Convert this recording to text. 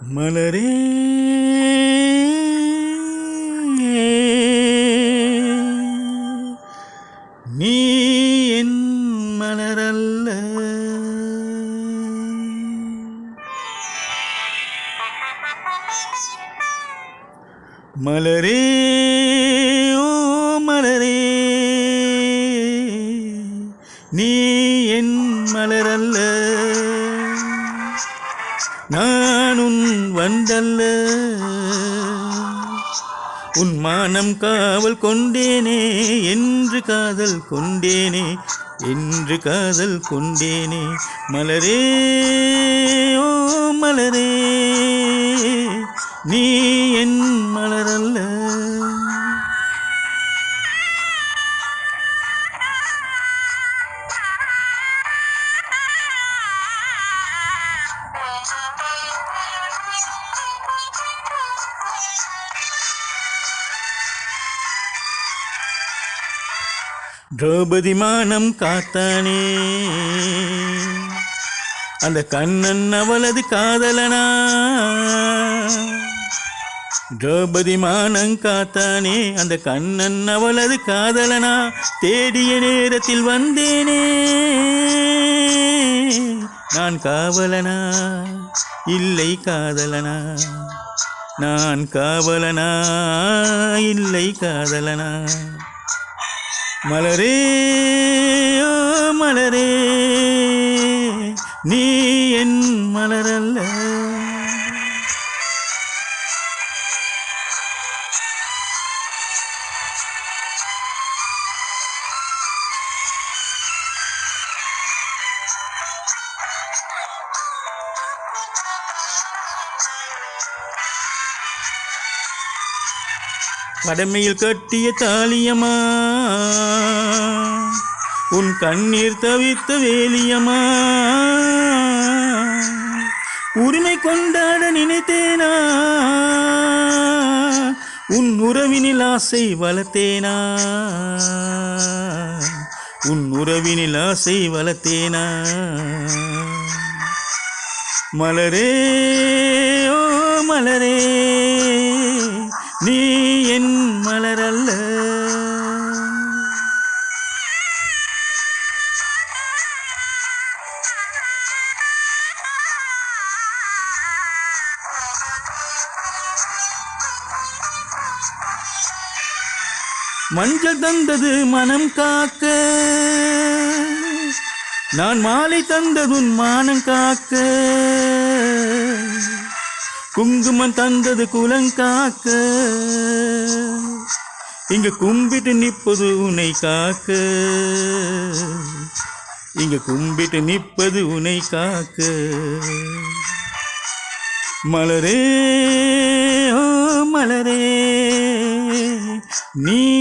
மலரே. நீ என் மலரல்ல. மலரே ஓ மலரே. நீ என் மலரல்ல. நான் உன் வந்தல்ல உன் மானம் காவல் கொண்டேனே என்று காதல் கொண்டேனே என்று காதல் கொண்டேனே மலரே ஓ மலரே நீ என் மலரல்ல Thank you. திரௌபதி மானம் காத்தானே. அந்த கண்ணன் அவளது காதலனா? திரௌபதி மானம் காத்தானே அந்த கண்ணன் அவளது காதலனா? தேடிய நேரத்தில் வந்தேனே. நான் காவலனா? இல்லை காதலனா? நான் காவலனா? இல்லை காதலனா? மலரே மலரே. நீ என் மலரல்ல. கடமையில் கட்டிய தாலியம்மா. உன் கண்ணீர் தவித்த வேலியம்மா. உரிமை கொண்டாட நினைத்தேனா. உன் உறவினில் ஆசை வளர்த்தேனா. உன் உறவினில் ஆசை வளர்த்தேனா. மலரே ஓ மலரே. மஞ்சள் தந்தது மனம் காக்க. நான் மாலை தந்ததுன் மானம் காக்க. குங்குமம் தந்தது குலங்காக்க இங்க கும்பிட்டு நிற்பது உனை காக்க. இங்க கும்பிட்டு நிற்பது உனை காக்க. மலரே ஓ மலரே நீ